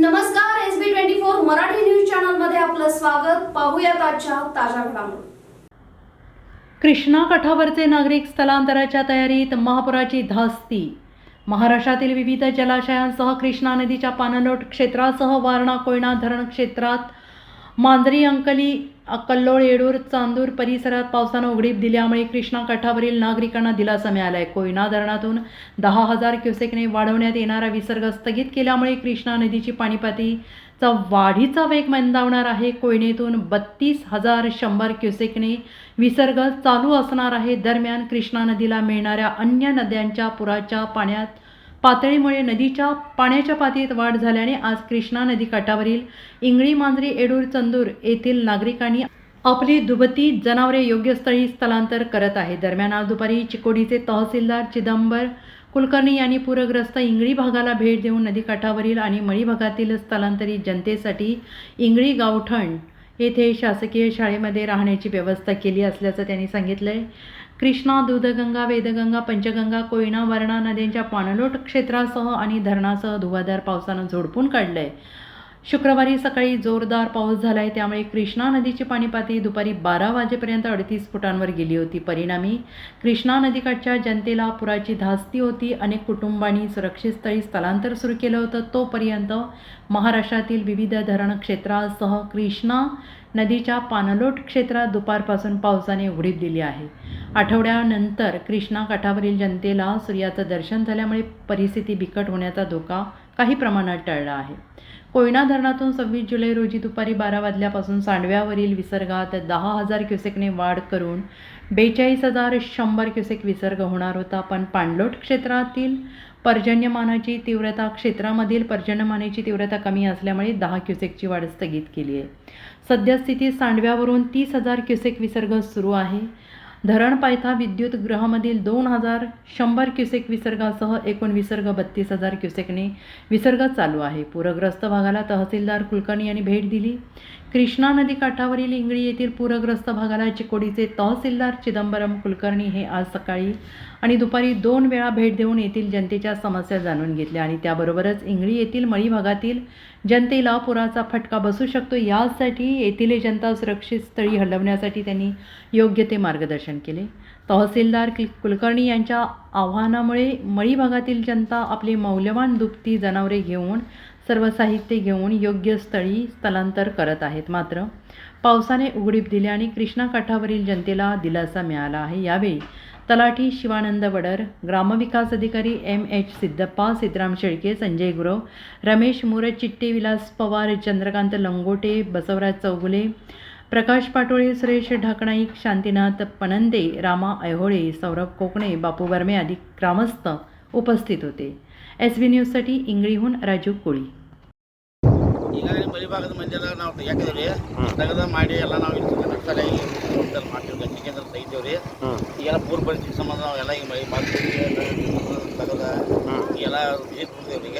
नमस्कार S B twenty four Marathi news चॅनलमध्ये आपलं स्वागत. पाहूयात आजच्या ताज्या घडामोडी. कृष्णा काठावरचे नागरिक स्थलांतराच्या तयारीत महापुराची धास्ती. महाराष्ट्रातील विविध जलाशयांसह कृष्णा नदीच्या पाननोट क्षेत्रासह वारणा कोयना धरण क्षेत्रात मांजरी अंकली कल्लोळ येडूर चांदूर परिसरात पावसानं उघडीप दिल्यामुळे कृष्णा काठावरील नागरिकांना दिलासा मिळाला आहे कोयना धरणातून दहा हजार क्युसेकने वाढवण्यात येणारा विसर्ग स्थगित केल्यामुळे कृष्णा नदीची पाणीपातीचा वाढीचा वेग मंदावणार आहे. कोयनेतून बत्तीस हजार शंभर क्युसेकने विसर्ग चालू असणार आहे. दरम्यान कृष्णा नदीला मिळणाऱ्या अन्य नद्यांच्या पुराच्या पाण्यात पातळीमुळे नदीच्या पाण्याच्या पातळीत वाढ झाल्याने आज कृष्णा नदी काठावरील इंगळी मांजरी एडूर चंदूर येथील नागरिकांनी आपली दुभती जनावरे योग्य स्थळी स्थलांतर करत आहे. दरम्यान आज दुपारी चिकोडीचे तहसीलदार चिदंबर कुलकर्णी यांनी पूरग्रस्त इंगळी भागाला भेट देऊन नदीकाठावरील आणि मळी भागातील स्थलांतरित जनतेसाठी इंगळी गावठण येथे शासकीय शाळेमध्ये राहण्याची व्यवस्था केली असल्याचं त्यांनी सांगितलं आहे कृष्णा दूधगंगा वेदगंगा पंचगंगा कोयना वर्णा नद्यांच्या पाणलोट क्षेत्रासह आणि धरणासह धुवाधार पावसानं झोडपून काढलं आहे शुक्रवारी सकाळी जोरदार पाऊस झाला आहे त्यामुळे कृष्णा नदीची पाणीपातळी दुपारी बारा वाजेपर्यंत अडतीस फुटांवर गेली होती. परिणामी कृष्णा नदीकाठच्या जनतेला पुराची धास्ती होती. अनेक कुटुंबांनी सुरक्षित स्थळी स्थलांतर सुरू केलं होतं. तोपर्यंत महाराष्ट्रातील विविध धरण क्षेत्रासह कृष्णा नदीच्या पाणलोट क्षेत्रात दुपारपासून पावसाने उघडीप दिली आहे. आठवड्यानंतर कृष्णा काठावरील जनतेला सूर्याचं दर्शन झाल्यामुळे परिस्थिती बिकट होण्याचा धोका काही प्रमाणात टळला आहे. कोयना धरणातून सव्वीस जुलै रोजी दुपारी बारा वाजल्यापासून सांडव्यावरील विसर्गात दहा हजार क्युसेकने वाढ करून बेचाळीस हजार शंभर क्युसेक विसर्ग होणार होता. पण पाणलोट क्षेत्रातील पर्जन्यमानाची तीव्रता क्षेत्रामधील पर्जन्यमानाची तीव्रता कमी असल्यामुळे दहा क्युसेकची वाढ स्थगित केली आहे. सद्यस्थितीत सांडव्यावरून तीस हजार क्युसेक विसर्ग सुरू आहे. धरण पायथा विद्युत गृहामधील दोन हजार शंभर क्युसेक विसर्गासह एकूण विसर्ग बत्तीस हजार क्युसेकने विसर्ग चालू आहे. पूरग्रस्त भागाला तहसीलदार कुलकर्णी यांनी भेट दिली. कृष्णा नदी काठावरील इंगळी येथील पूरग्रस्त भागाला चिकोडीचे तहसीलदार चिदंबरम कुलकर्णी हे आज सकाळी आणि दुपारी दोन वेळा भेट देऊन येथील जनतेच्या समस्या जाणून घेतल्या आणि त्याबरोबरच इंगळी येथील मळी भागातील जनतेला पुराचा फटका बसू शकतो. यासाठी येथील जनता सुरक्षित स्थळी हलवण्यासाठी त्यांनी योग्य ते मार्गदर्शन केले. तहसीलदार कि- कुलकर्णी यांच्या आव्हानामुळे मळी भागातील जनता आपली मौल्यवान दुभती जनावरे घेऊन सर्व साहित्य घेऊन योग्य स्थळी स्थलांतर करत आहेत. मात्र पावसाने उघडीप दिली आणि कृष्णा काठावरील जनतेला दिलासा मिळाला आहे. यावेळी तलाठी शिवानंद वडर ग्रामविकास अधिकारी एम एच सिद्धप्पा सिद्धराम शेळके संजय गुरव रमेश मुरत चिट्टे विलास पवार चंद्रकांत लंगोटे बसवराज चौगुले प्रकाश पाटोळे सुरेश ढाकणाईक शांतीनाथ पणंदे रामा ऐहोळे सौरभ कोकणे बापू वर्मे आदी ग्रामस्थ उपस्थित होते एस बी न्यूजसाठी इंगळीहून राजू कोळी ಈಗಾಗಲೇ ಬಲಿಭಾಗದ ಮಂದಿರ ನಾವು ತೆಗಿಯಾಕಿದೇವ್ರಿ ತೆಗೆದ ಮಾಡಿ ಎಲ್ಲ ನಾವು ಇಲ್ಲಿ ನಡ್ಸಲ್ಲ ಇಲ್ಲಿ ಹೋಟೆಲ್ ಮಾಡ್ತೀವಿ ಗಂಜಿ ಕೇಂದ್ರ ತೆಗಿತೇವ್ರಿ ಈಗೆಲ್ಲ ಪೂರ್ವ ಪರಿಸ್ಥಿತಿ ಸಂಬಂಧ ನಾವೆಲ್ಲ ಈಗ ಮೈ ಮಾಡ್ತೀವಿ ತೆಗೆದ ಈಗೆಲ್ಲ ವಿಜಿಟ್ ಕೊಡ್ತೇವ್ರಿ ಈಗ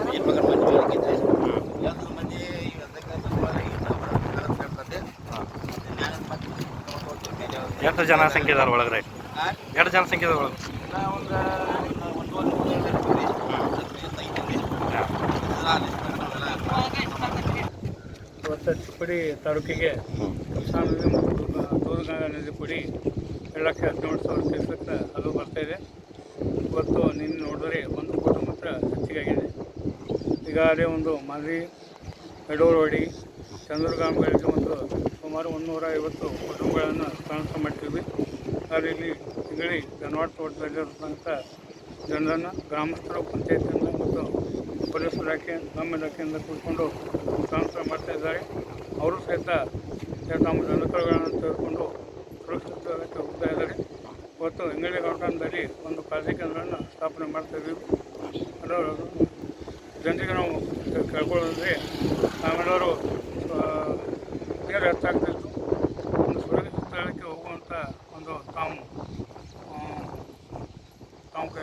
ವಿಜಿಟ್ ಬಗ್ಗೆ ಮಂದಿ ಬೇಕೈತೆ ಎಲ್ಲ ಮಂದಿ ಈಗ ಅದಕ್ಕೆ ಸ್ವಲ್ಪ ಈ ಸ್ವಲ್ಪ ಹೇಳ್ತಾರೆ. ನ್ಯಾಯ ಮತ್ತೆ ತಗೊಂಡ್ ಹೋಗ್ತೀವಿ ಮೇಲೆ. ಎಷ್ಟು ಜನಸಂಖ್ಯೆ ಅದಾರ ಒಳಗ್ರೆ ಆ? ಎಷ್ಟು ಜನಸಂಖ್ಯೆ ಅದ ಒಳಗೆ ಎಲ್ಲ ಒಂದು ಇವತ್ತು ಚಿಕ್ಕುಡಿ ತಾಲೂಕಿಗೆ ನದಿ ದೂರಗಂಗಾ ನದಿ ಕುಡಿ ಎರಡು ಲಕ್ಷ ಹದಿನೇಳು ಸಾವಿರ ಕ್ಯೂಸೆಕ್ ಅದು ಇದೆ. ಇವತ್ತು ನಿನ್ನೆ ನೋಡಿದ್ರೆ ಒಂದು ಫೋಟೋ ಮಾತ್ರ ಹೆಚ್ಚಿಗಾಗಿದೆ. ಈಗಾಗಲೇ ಒಂದು ಮಾದರಿ ಯಡೂರವಾಡಿ ಚಂದ್ರಗಾಮಗಳಿಗೆ ಒಂದು ಸುಮಾರು ಮುನ್ನೂರ ಐವತ್ತು ಕುಟುಂಬಗಳನ್ನು ಸ್ಥಳಾಂತರ ಮಾಡ್ತೀವಿ ಅದರಲ್ಲಿ ತಿಂಗಳಿ ಧನವಾಡ ತೋಟದಲ್ಲಿರುವಂಥ ಜನರನ್ನು ಗ್ರಾಮಸ್ಥರು, ಪಂಚಾಯತಿಯಿಂದ ಮತ್ತು ಪೊಲೀಸ್ ಇಲಾಖೆ ನಮ್ಮ ಇಲಾಖೆಯಿಂದ ಕೂತ್ಕೊಂಡು ಮುಖಾಂತರ ಮಾಡ್ತಾ ಇದ್ದಾರೆ. ಅವರು ಸಹಿತ ತಮ್ಮ ಜನಕರುಗಳನ್ನು ತೆಗೆದುಕೊಂಡು ಸುರಕ್ಷಿತವಾಗಿ ಹೋಗ್ತಾ ಇದ್ದಾರೆ. ಇವತ್ತು ಇಂಗಳಿ ಗಾರ್ಡನ್ದಲ್ಲಿ ಒಂದು ಕಾಳಜಿ ಕೇಂದ್ರವನ್ನು ಸ್ಥಾಪನೆ ಮಾಡ್ತಾ ಇದ್ದೀವಿ. ಜನರಿಗೆ ನಾವು ಕೇಳ್ಕೊಳ್ಳೋದ್ರೆ ನಾವೆಲ್ಲರೂ ನೀರು ಹೆಚ್ಚಾಗ್ತಿತ್ತು